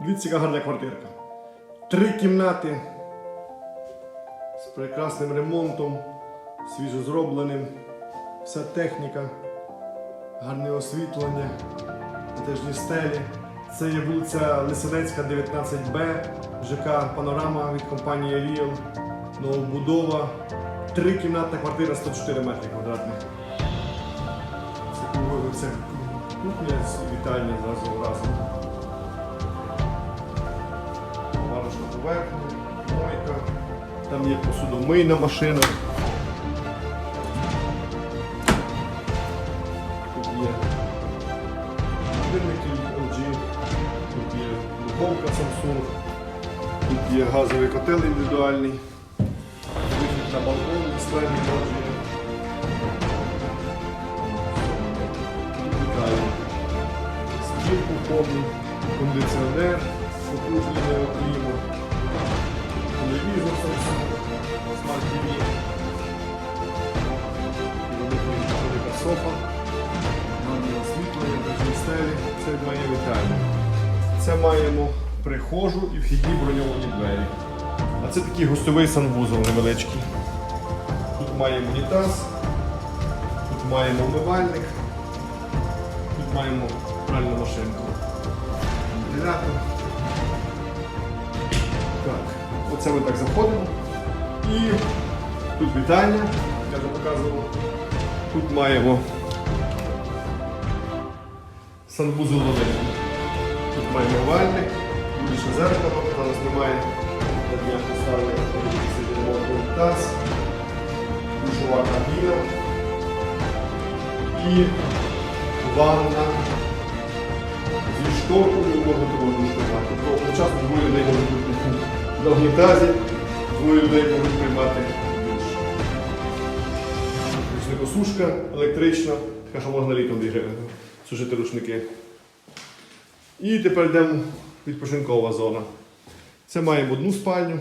Дивіться, яка гарна квартирка. Три кімнати з прекрасним ремонтом, свіжо зробленим. Вся техніка, гарне освітлення, етажні стелі. Це є вулиця Лисенецька, 19Б, ЖК Панорама від компанії Ріел. Новобудова. Трикімнатна квартира 104 метри квадратних. Це, кухня- вітальня зразу разом. Поверхня, мойка. Там є посудомийна машина. Тут є годинники LG, тут є духовка Samsung, тут є газовий котел індивідуальний, вихід на балкон. Вітаю. Стіл повний, кондиціонер, окруження кліму, телевізор Samsung, смарт TV, велика софа, гарне освітлення, дожні стелі, це моє вітальня. Це маємо прихожу і вхідні броньовані двері. А це такий гостьовий санвузол невеличкий. Тут маємо унітаз, тут маємо умивальник, тут маємо пральну машинку. Вентилятор. Оце ми так заходимо. І тут вітальня, я вже показував. Тут маємо санвузол великий. Тут маємо вальник, більше зеркало, зараз немає. На днях поставили таз, душова кабіна і ванна зі шторкою можна того душтувати. Тобто одночасно двоє людей можуть бути на унітазі, двоє людей можуть приймати душ. Рушникосушка електрична, така, що можна літом сушити рушники. І тепер йдемо відпочинкова зона. Це маємо одну спальню.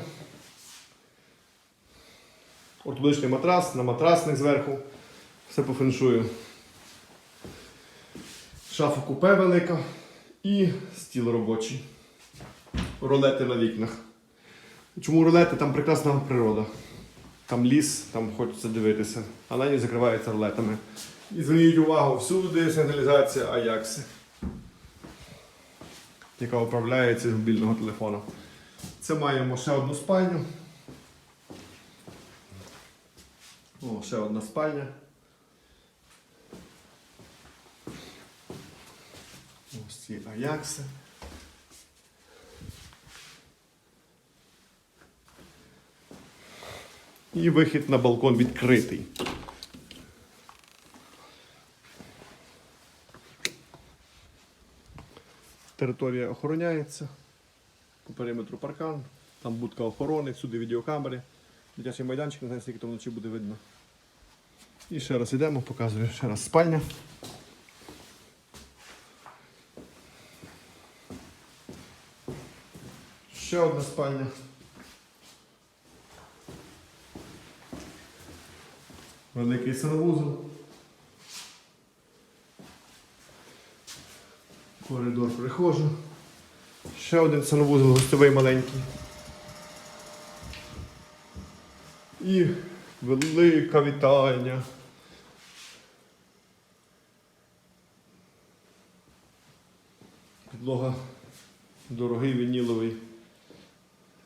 Ортопедичний матрас, на матрасник зверху. Все по феншую. Шафа купе велика і стіл робочий. Ролети на вікнах. Чому ролети? Там прекрасна природа. Там ліс, там хочеться дивитися, а на закриваються ролетами. І зверніть увагу, всюди сигналізація Аякси, яка управляється з мобільного телефону. Це маємо ще одну спальню. О, ще одна спальня. Ось ці Аякси. І вихід на балкон відкритий. Територія охороняється. По периметру паркан, там будка охорони, всюди відеокамери. Дитячий майданчик, не знаю, скільки там вночі буде видно. І ще раз йдемо, показую ще раз спальня. Ще одна спальня. Великий санвузол. Коридор прихожу. Ще один санвузол гостьовий маленький. І велика вітальня. Підлога дорогий вініловий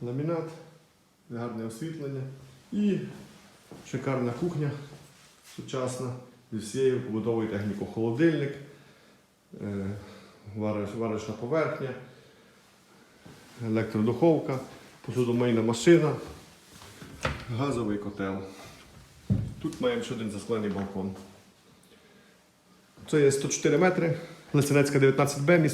ламінат, гарне освітлення і шикарна кухня сучасна зі всією побутовою технікою. Холодильник, е, варочна поверхня, електродуховка, посудомийна машина, газовий котел. Тут маємо ще один засклений балкон. Це є 104 метри, Лисенецька 19Б, місто.